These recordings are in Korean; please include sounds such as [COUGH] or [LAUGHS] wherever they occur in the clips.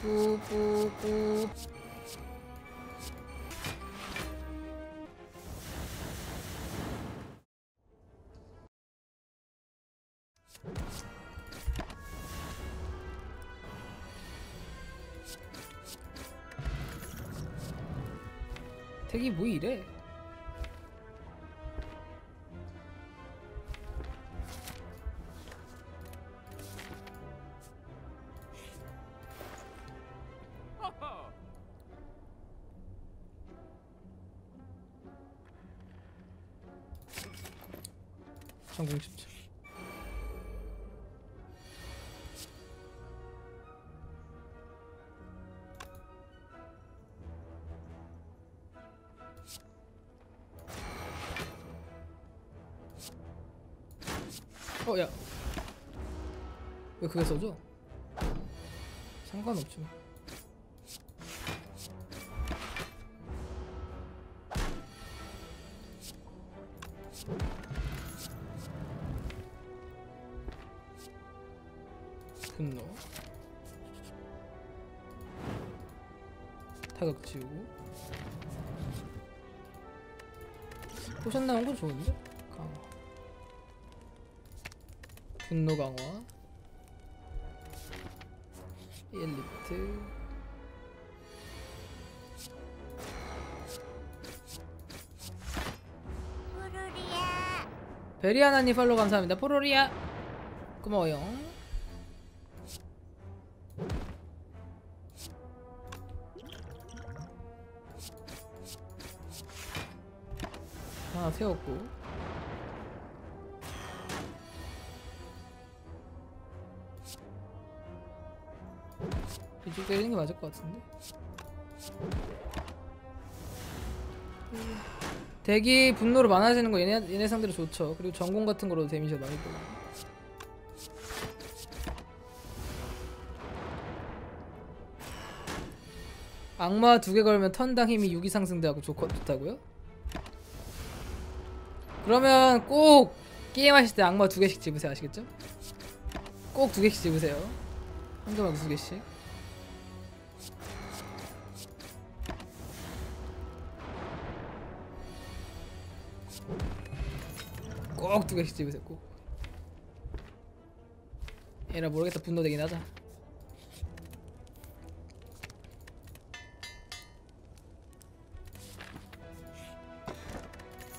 뿌뿌뿌 덱이 뭐 이래? 어, 야. 왜 그게 써줘? 상관없지 뭐. 분노. 타격 지우고. 포션 나온 건 좋은데? 강화. 엘리트. 베리아나님 팔로우 감사합니다. 포로리아. 고마워요. 하나 세웠고. 맞을 것 같은데. 대기 분노로 많아지는 거 얘네, 얘네 상대로 좋죠. 그리고 전공 같은 거로 데미지가 많이 들어. 악마 두 개 걸면 턴당 힘이 6 이상 상승되고 좋, 좋다고요? 그러면 꼭 게임하실 때 악마 두 개씩 집으세요 아시겠죠? 꼭 두 개씩 집으세요 한개 말고 두 개씩 두 개씩 집으세요 꼭 에라 모르겠다 분노되긴 하자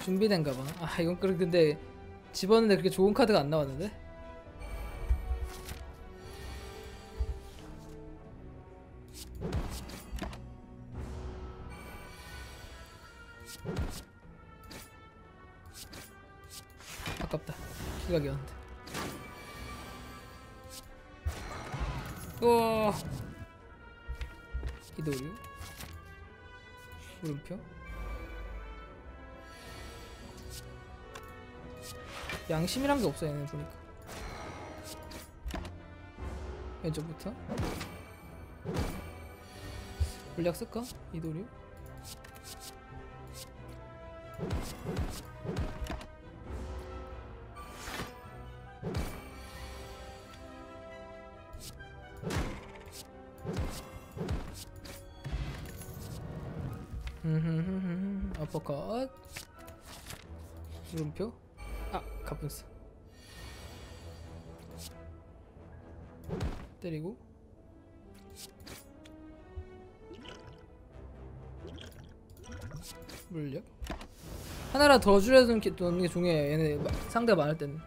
준비된가 봐. 아 이건 그래 근데 집었는데 그렇게 좋은 카드가 안 나왔는데? 우와. 이도류. 물음표. 양심이란 게 없어 얘네 보니까 왼쪽부터 물약 쓸까? 이도류 물음표? 아 가뿐스 때리고. 물력? 하나라 더 줄여두는 게, 게 중요해. 얘네 마- 상대가 많을 때는.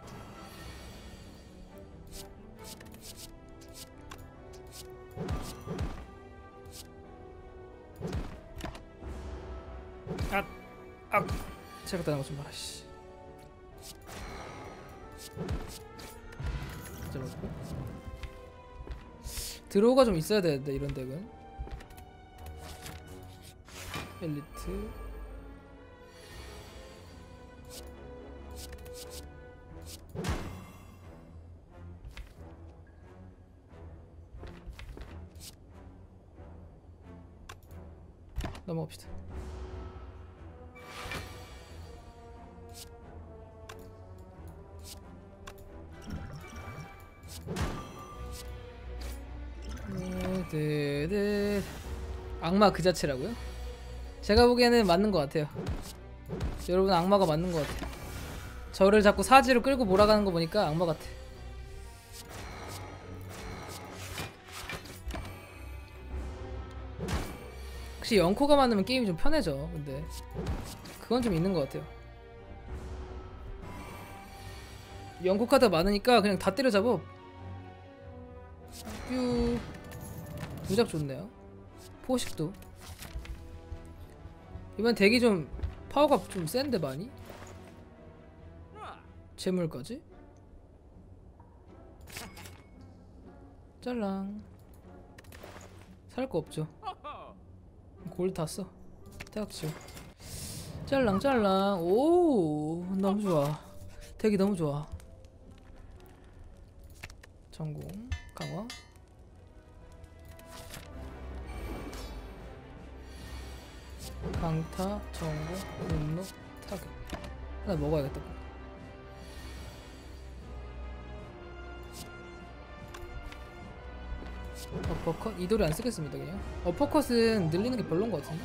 아! 아! 제가 따는 거좀 봐라 씨 드로우가 좀 있어야 되는데 이런 덱은. 엘리트. 넘어갑시다 드드 악마 그 자체라고요? 제가 보기에는 맞는 것 같아요. 여러분 악마가 맞는 것 같아요. 저를 자꾸 사지로 끌고 몰아가는 거 보니까 악마 같아. 혹시 영코가 많으면 게임이 좀 편해져. 근데 그건 좀 있는 것 같아요. 영코 카드가 많으니까 그냥 다 때려잡어. 뾰. 무작 좋네요. 포식도. 이번 덱이 좀 파워가 좀 센데 많이? 재물까지? 짤랑 살 거 없죠 골 탔어 대학치요 짤랑 짤랑 오 너무 좋아 덱이 너무 좋아 전공 강화 강타 전공 분노 타격. 하나 먹어야겠다. 어퍼컷? 이도리 안 쓰겠습니다 그냥. 어퍼컷은 늘리는 게 별론 것 같은데?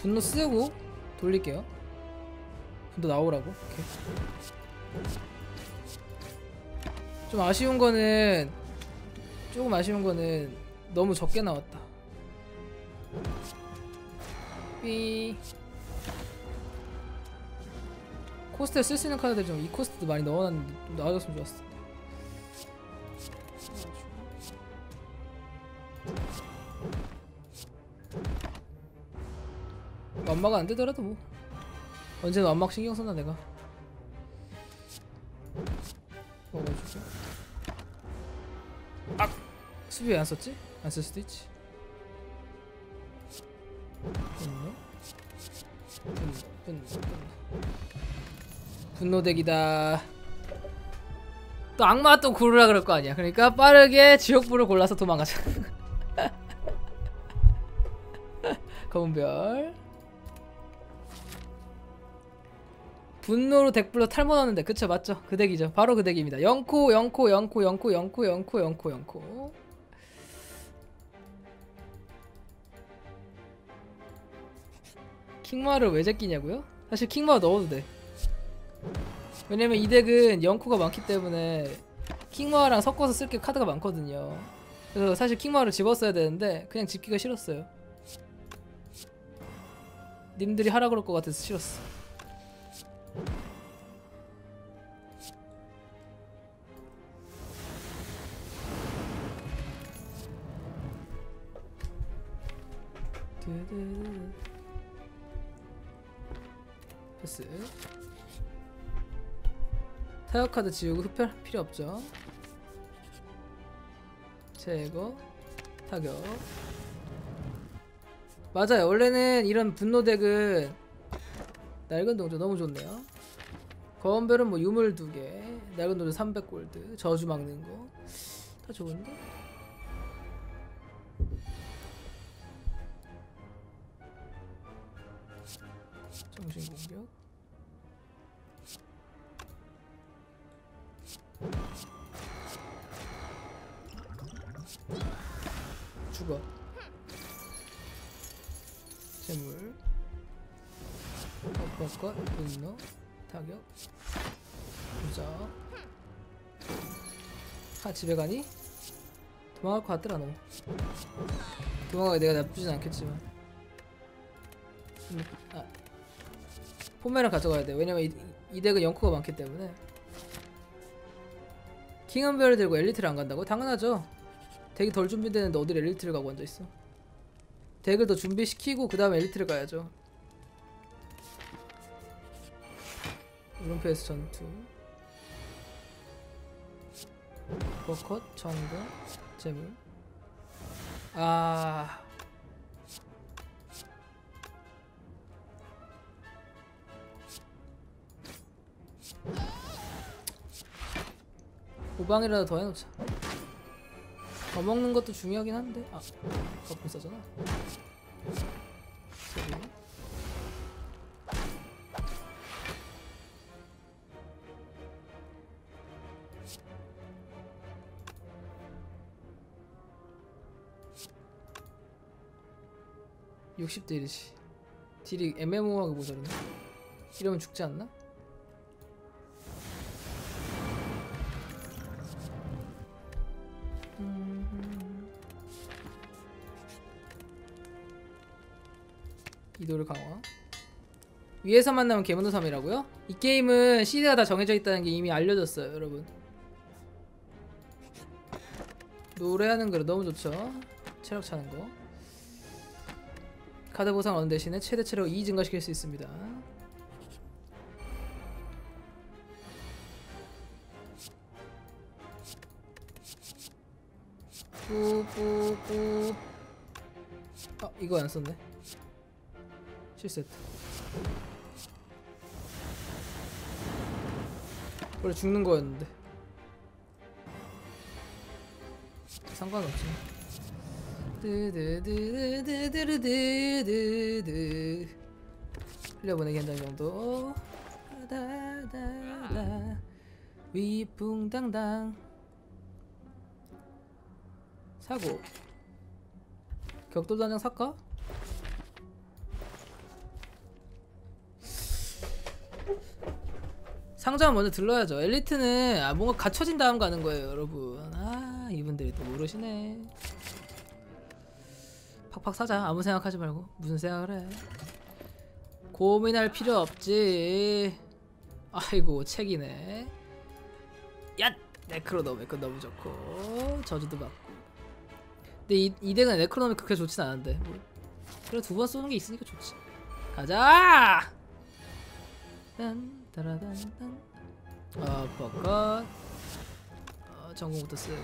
분노 쓰고 돌릴게요. 분노 나오라고? 오케이. 좀 아쉬운 거는 조금 아쉬운 거는 너무 적게 나왔다 삐 코스트에 쓸 수 있는 카드들 좀 이 코스트도 많이 넣어놨는데 좀 나와줬으면 좋았어 완마가 안 되더라도 뭐. 언제나 완막 신경 썼나 내가. 먹어주고. 아! 수비 왜 안 썼지? 안 쓸 수도 있지 분노 분노 분노. 분노 분노 덱이다. 또 악마 또 고르라 그럴 거 아니야. 그러니까 빠르게 지옥불을 골라서 도망가자. [LAUGHS] 검은별. 분노로 덱불로 탈모 넣는데. 그쵸 맞죠? 그 덱이죠. 바로 그 덱입니다. 영코 영코 영코 영코 영코 영코 영코 영코 킹마를 왜 제끼냐고요? 사실 킹마 넣어도 돼 왜냐면 이 덱은 영코가 많기 때문에 킹마랑 섞어서 쓸 게 카드가 많거든요 그래서 사실 킹마를 집었어야 되는데 그냥 집기가 싫었어요 님들이 하라 그럴 것 같아서 싫었어 두두두. 패스. 타격 카드 지우고 흡혈 필요 없죠. 제거 타격. 맞아요. 원래는 이런 분노 덱은 낡은 동조 너무 좋네요. 거원별은 뭐 유물 두개 낡은 동조 300골드 저주 막는 거. 다 좋은데 재물. 엇박과 분노 타격? 부자? 하 집에 가니? 도망갈 것 같더라 너. 도망가기 내가 나쁘진 않겠지만. 음, 아. 포메랑 가져가야 돼. 왜냐면 이, 이 덱은 영코가 많기 때문에. 킹언벨을 들고 엘리트를 안 간다고? 당연하죠. 덱이 덜 준비되는데 어딜 엘리트를 가고 앉아있어 덱을 더 준비시키고 그 다음에 엘리트를 가야죠. 룸페이스 전투. 버컷 정글 재물. 아. 오방이라도 더 해놓자. 더 먹는 것도 중요하긴 한데. 아 거품 싸잖아 60대 1이지 딜이 애매모호하게 모자르네 이러면 죽지 않나? 음. 이도를 강화 위에서 만나면 개문도 3이라고요? 이 게임은 시대가 다 정해져 있다는 게 이미 알려졌어요 여러분 노래하는 거로 너무 좋죠 체력 차는 거 카드 보상 얻는 대신에 최대 체력 2 증가시킬 수 있습니다. 뿌뿌뿌 아 이거 안 썼네. 실세트 원래 죽는 거였는데. 상관없지 드드드드드드드드드 흘려보내기 한 장 정도 다다다다 위풍당당 사고 격돌 단장 살까? 상점 먼저 들러야죠. 엘리트는 아, 뭔가 갖춰진 다음 가는 거예요, 여러분. 아, 이분들이 또 모르시네. 팍팍 사자. 아무 생각하지 말고 무슨 생각을 해. 고민할 필요 없지. 아이고 책이네. 야, 네크로노미크 너무 좋고 저주도 받고. 근데 이, 이 덱은 네크로노미 그렇게 좋진 않은데. 뭐. 그래 두 번 쏘는 게 있으니까 좋지. 가자. 딴 따라단딴 아 버컷 어, 전공부터 쓰고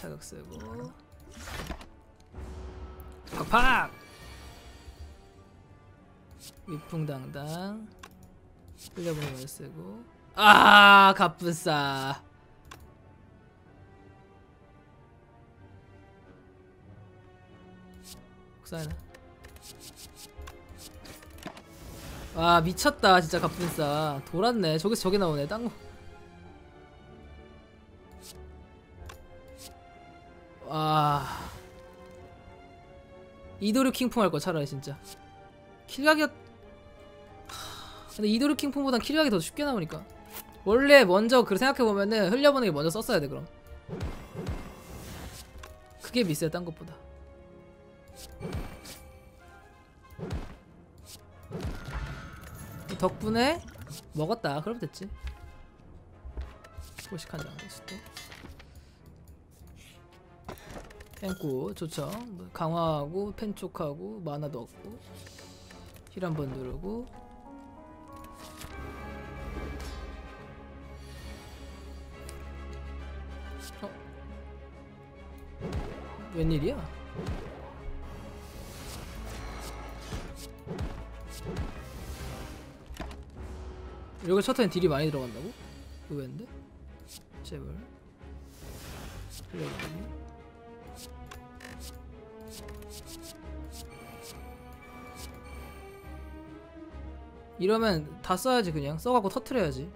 타격 쓰고. 팍팍 위풍당당. 끌려보는 걸 쓰고. 아 갑분싸. 국사나 와 미쳤다 진짜 갑분싸. 돌았네. 저기서 저게 나오네. 딴거 와 이도류 킹풍 할 거 차라리 진짜. 킬각이었 하, 근데 이도류 킹풍보단 킬각이 더 쉽게 나오니까. 원래 먼저 그 생각해보면은 흘려보는 게 먼저 썼어야 돼 그럼. 그게 미스야 딴 것보다. 덕분에 먹었다. 그럼 됐지. 포식 한장 됐어 pen구 좋죠 뭐 강화하고 펜촉하고 마나도 얻고 힐 한 번 누르고 어? 웬일이야? 이거 셔터엔 딜이 많이 들어간다고? 의외인데? 제발 흘려 이러면 다 써야지 그냥 써갖고 터트려야지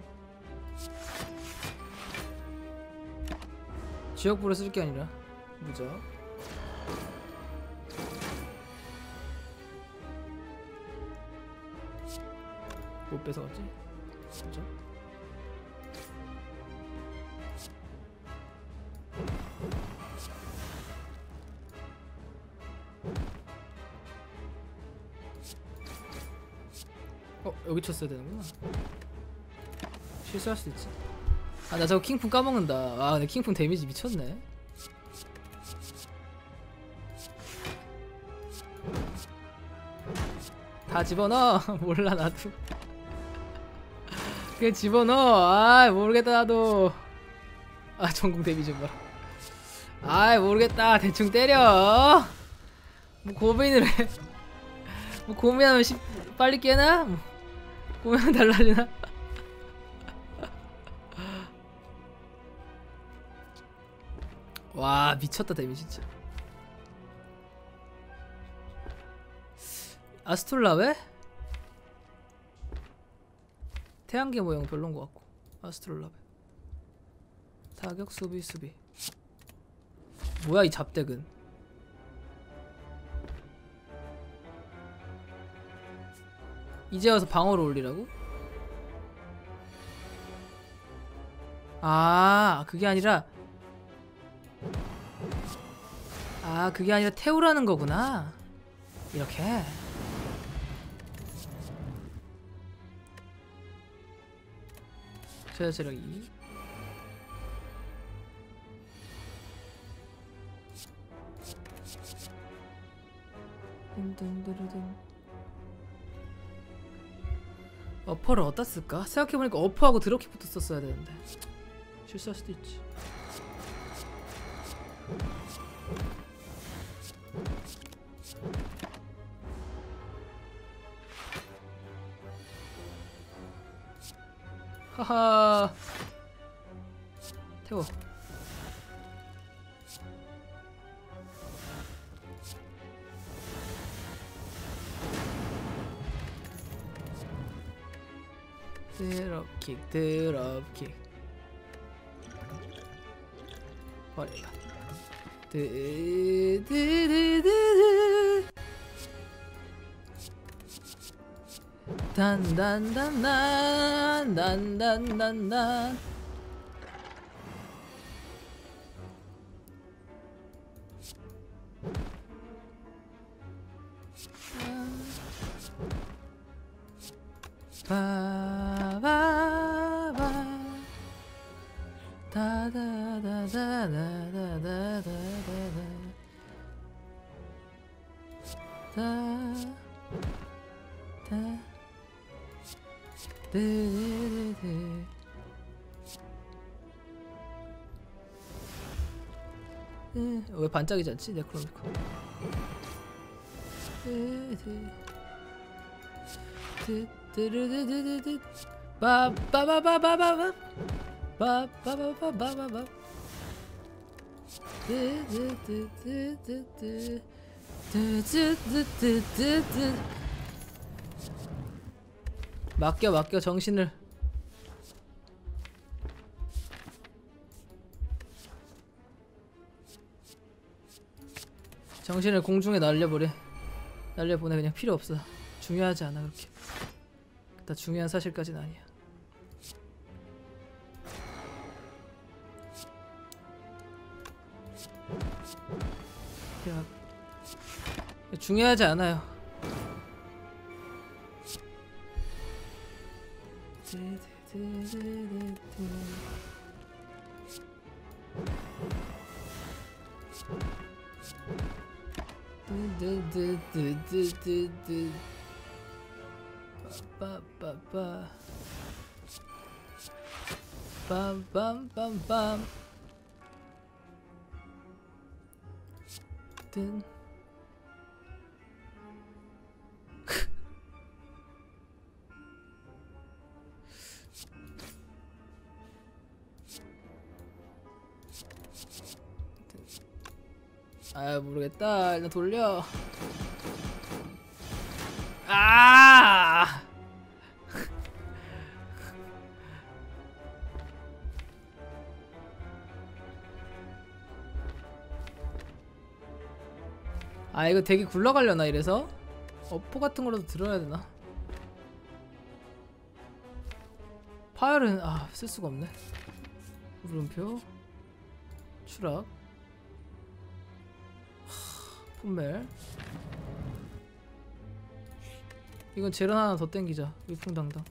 지역부를 쓸게 아니라 무적 못 뺏어갔지? 진짜? 여기 쳤어야 되는구나. 실수할 수도 있지. 아 나 저거 킹풍 까먹는다. 아 근데 킹풍 데미지 미쳤네. 다 집어넣어. [LAUGHS] 몰라 나도. 그냥 집어넣어. 아 모르겠다 나도. 아 전공 데미지 좀 봐라. 아 모르겠다. 대충 때려. 뭐 고민을 해뭐 고민하면 시, 빨리 깨나? 뭐 고민하면 달라지나? 와 미쳤다 데미지 진짜 아스톨라베? 태양계 모형 별론 것 같고 아스트롤라베 타격 수비 수비 뭐야 이 잡덱은 이제 와서 방어를 올리라고? 아 그게 아니라 아 그게 아니라 태우라는 거구나 이렇게 최저 체력 2 든든드르든. 어퍼를 어디다 쓸까? 생각해보니까 어퍼하고 드롭킥부터 썼어야 되는데. 실수할 수도 있지. 하하. 태워 드롭킥 드롭킥. 버려라. 드드드드드. 단단단단 단단단단 네네네네 네. 왜 반짝이지 않지? 네크로미콘 네네 빠빠빠빠빠빠 빠빠빠빠빠빠 네네네네네 맡겨 맡겨 정신을. 정신을 공중에 날려버려. 날려보내 그냥 필요 없어. 중요하지 않아 그렇게. 다 중요한 사실까지는 아니야. 야, 중요하지 않아요 ba ba ba bum bum bum bum dun 아 모르겠다. 일단 돌려. 아! [LAUGHS] 아 이거 되게 굴러가려나 이래서? 어포 같은 거라도 들어야 되나? 파열은 아 쓸 수가 없네. 물음표 추락 하, 폰멜. 이건 재련 하나 더 땡기자 위풍당당.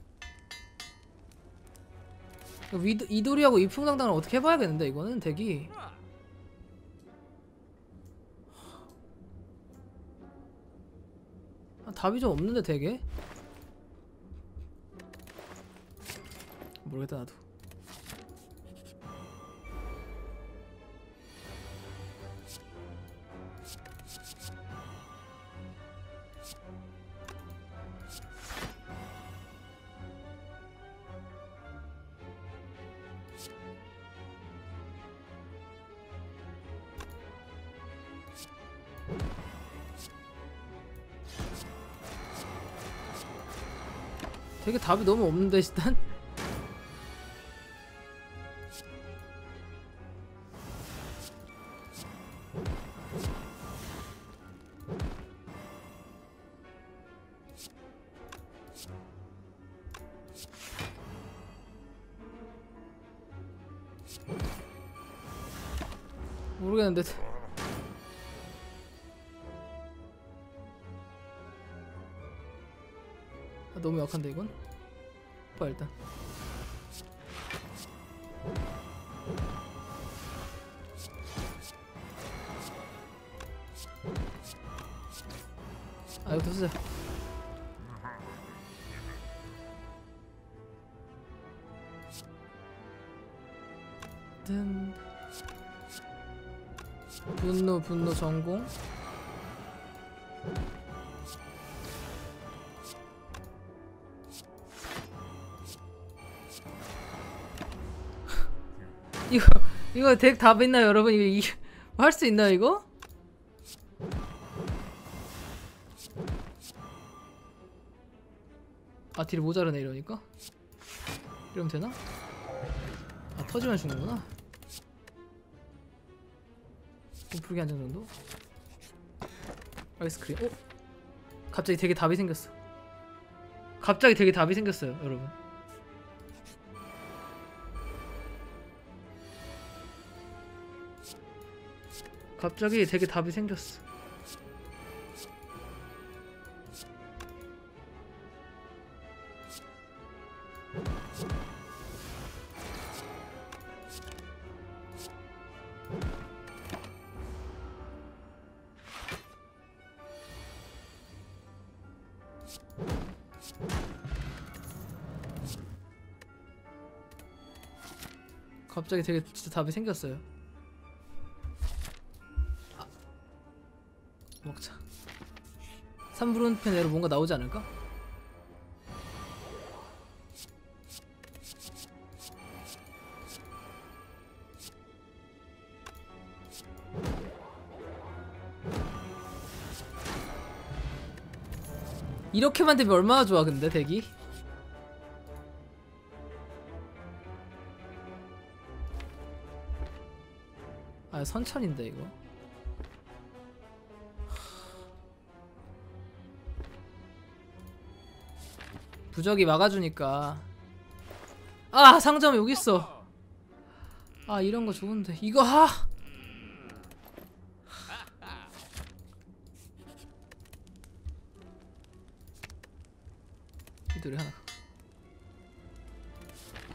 위도, 이도리하고 위풍당당을 어떻게 해봐야겠는데 이거는 대기. 아, 답이 좀 없는데 되게? 모르겠다 나도 답이 너무 없는데 일단 모르겠는데 아, 너무 약한데 이건? 봐 일단. 아 이거 쓰자 든. 분노 분노 전공 이거 이거 덱 답 있나요 여러분 이거 할 수 있나요 이거? 아 딜이 모자르네 이러니까 이러면 되나? 아 터지면 죽는구나 불기 한장 정도? 아이스크림 어? 갑자기 되게 답이 생겼어 갑자기 되게 답이 생겼어요 여러분 갑자기 되게 답이 생겼어 갑자기 되게 진짜 답이 생겼어요. 3분편 내로 뭔가 나오지 않을까? 이렇게만 되면 얼마나 좋아 근데 대기 아 선천인데 이거 부적이 막아주니까. 아 상점 여기 있어. 아 이런 거 좋은데. 이거 하! 이 노래 하나.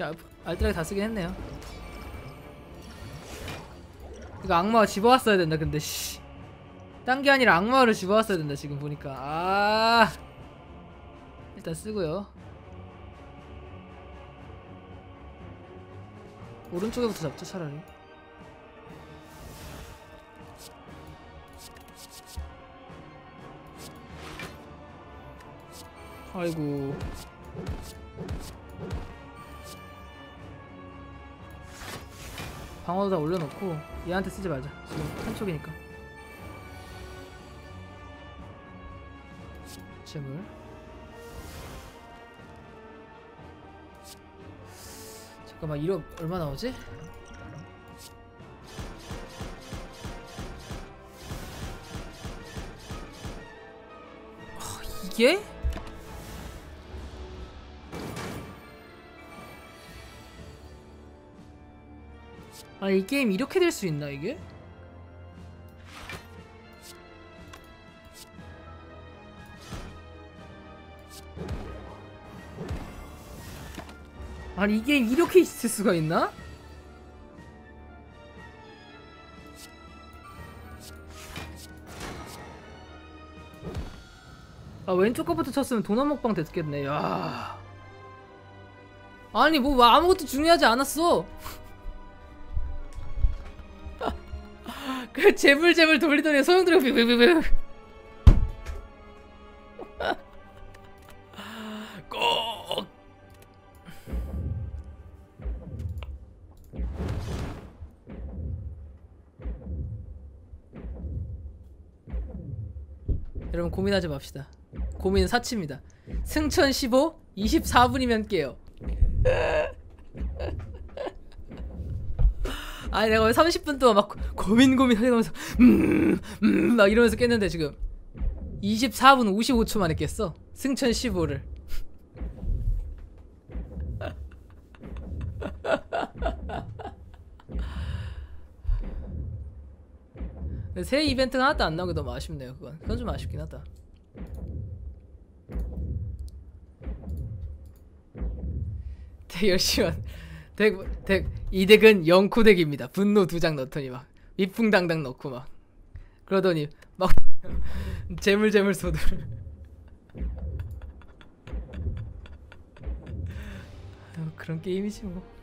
야 알뜰하게 다 쓰긴 했네요. 이거 악마가 집어왔어야 된다 근데 씨. 딴 게 아니라 악마를 집어왔어야 된다 지금 보니까. 아 일단 쓰고요. 오른쪽에부터 잡죠 차라리. 아이고. 방어도 다 올려놓고 얘한테 쓰지 말자. 지금 한쪽이니까. 재물 잠깐만 이거 얼마 나오지? 아, 이게? 아 이 게임 이렇게 될 수 있나 이게? 아니 이 게임 이렇게 있을 수가 있나? 아 왼쪽 거부터 쳤으면 도넛 먹방 됐겠네. 야. 아니 뭐 아무것도 중요하지 않았어. [LAUGHS] 그 재물재물 돌리더니 소용돌이가 비비 고민하지 맙시다. 고민은 사치입니다. 승천 15 24분이면 깨요. [LAUGHS] 아니 내가 왜 30분 동안 막 고민 고민 하면서 음 음 막 이러면서 깼는데 지금? 24분 55초 만에 깼어? 승천 15를 근데 새 이벤트가 하나도 안 나온 게 너무 아쉽네요. 그건 그건 좀 아쉽긴 하다. 한- 덱, 덱, 이 덱은 영코 덱입니다. 분노 두 장 넣더니 막 위풍당당 넣고 막 그러더니 막 [LAUGHS] 재물재물 소들 [LAUGHS] 아유, 그런 게임이지 뭐.